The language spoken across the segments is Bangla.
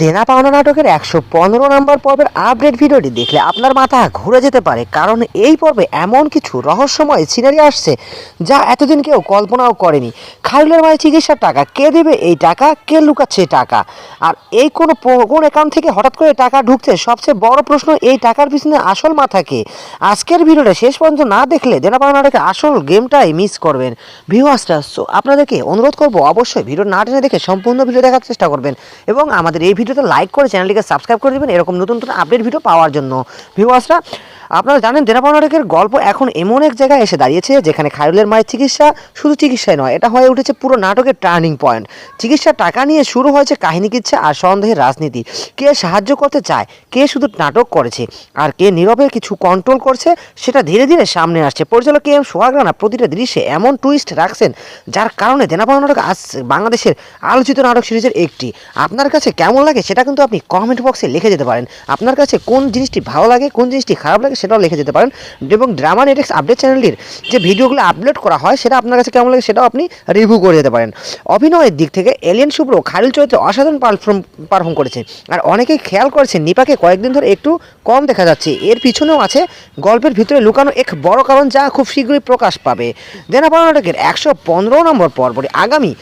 দেনা পাওনা নাটকের একশো পনেরো নম্বর পর্বের আপডেট ভিডিওটি দেখলে আপনার মাথা ঘুরে যেতে পারে, কারণ এই পর্বে এমন কিছু রহস্যময় সিনারি আসছে যা এতদিন কেউ কল্পনাও করেনি। খাইরুলের মায়ের চিকিৎসার টাকা কে দেবে, এই টাকা, কে লুকাচ্ছে টাকা? আর এই কোনো কোন অ্যাকাউন্ট থেকে হঠাৎ করে টাকা ঢুকছে, সবচেয়ে বড় প্রশ্ন এই টাকার পিছনে আসল মাথা কে? আজকের ভিডিওটা শেষ পর্যন্ত না দেখলে দেনা পাওনা নাটকের আসল গেমটাই মিস করবেন। ভিউয়ার্সরা সো আপনাদেরকে অনুরোধ করব অবশ্যই ভিডিও না টেনে দেখে সম্পূর্ণ ভিডিও দেখার চেষ্টা করবেন এবং আমাদের এই ভিডিওতে লাইক করে চ্যানেলটিকে সাবস্ক্রাইব করে দেবেন। এরকম নতুন নতুন আপডেট ভিডিও পাওয়ার জন্য। ভিউয়ার্সরা আপনারা জানেন দেনাপাওনা নাটকের গল্প এখন এমন এক জায়গায় এসে দাঁড়িয়েছে যেখানে খায়রুলের মায়ের চিকিৎসা শুধু চিকিৎসায় নয়, এটা হয়ে উঠেছে পুরো নাটকের টার্নিং পয়েন্ট চিকিৎসার টাকা নিয়ে শুরু হয়েছে কাহিনী কিচ্ছা আর সন্দেহের রাজনীতি। কে সাহায্য করতে চায়, কে শুধু নাটক করেছে, আর কে নীরবে কিছু কন্ট্রোল করছে, সেটা ধীরে ধীরে সামনে আসছে। পরিচালক কে এম সোহাগরানা প্রতিটা দৃশ্যে এমন টুইস্ট রাখছেন, যার কারণে দেনাপাওনা নাটক আজ বাংলাদেশের আলোচিত নাটক সিরিজের একটি। আপনার কাছে কেমন লাগে সেটা কিন্তু আপনি কমেন্ট বক্সে লিখে যেতে পারেন। আপনার কাছে কোন জিনিসটি ভালো লাগে, কোন জিনিসটি খারাপ লাগে সেটাও লিখে যেতে পারেন। এবং ড্রামা নেটেক্স আপডেট চ্যানেলটির যে ভিডিওগুলো আপলোড করা হয়, সেটা আপনার কাছে কেমন লাগে সেটাও আপনি রিভিউ করে যেতে পারেন। অভিনয়ের দিক থেকে এলিয়ান শুভ্র খালিল চরিত্রে অসাধারণ পারফর্ম পারফর্ম করেছে। আর অনেকেই খেয়াল করেছেন নিপাকে কয়েকদিন ধরে একটু কম দেখা যাচ্ছে। এর পিছনেও আছে গল্পের ভিতরে লুকানো এক বড় কারণ যা খুব শীঘ্রই প্রকাশ পাবে। দেনাপাড়া নাটকের একশো পনেরো নম্বর পর্বটি আগামী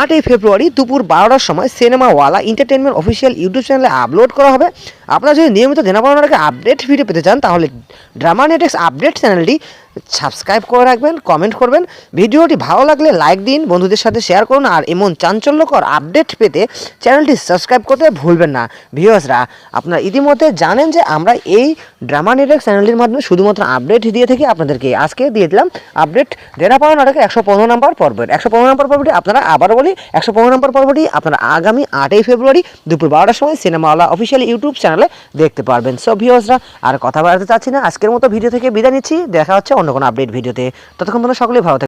আটই ফেব্রুয়ারি দুপুর বারোটার সময় সিনেমাওয়ালা এন্টারটেনমেন্ট অফিসিয়াল ইউটিউব চ্যানেলে আপলোড করা হবে। আপনারা যদি নিয়মিত দেনাপাড়া নাটকের আপডেট ভিডিও পেতে চান, তাহলে ড্রামা নেটেক্স আপডেট চ্যানেলটি সাবস্ক্রাইব করে রাখবেন কমেন্ট করবেন। ভিডিওটি ভালো লাগলে লাইক দিন, বন্ধুদের সাথে শেয়ার করুন, আর এমন চাঞ্চল্যকর আপডেট পেতে চ্যানেলটি সাবস্ক্রাইব করতে ভুলবেন না। ভিউয়ার্সরা আপনারা ইতিমধ্যে জানেন যে আমরা এই ড্রামা নেটওয়ার্ক চ্যানেলটির মাধ্যমে শুধুমাত্র আপডেট দিয়ে থাকি আপনাদেরকে। আজকে দিয়ে দিলাম আপডেট দেনা পাওয়া নাটকের একশো পনেরো নম্বর পর্বের। একশো পনেরো নম্বর পর্বটি আপনারা আবার বলি, একশো পনেরো নম্বর পর্বটি আপনারা আগামী আটই ফেব্রুয়ারি দুপুর বারোটার সময় সিনেমাওয়ালা অফিসিয়াল ইউটিউব চ্যানেলে দেখতে পারবেন। সো ভিউয়ার্সরা আর কথা বাড়াতে চাচ্ছি আজকের মতো ভিডিও থেকে বিদায় নিচ্ছি দেখা হচ্ছে অন্য কোনো আপডেট ভিডিওতে ততক্ষণ তোমরা সকলেই ভালো।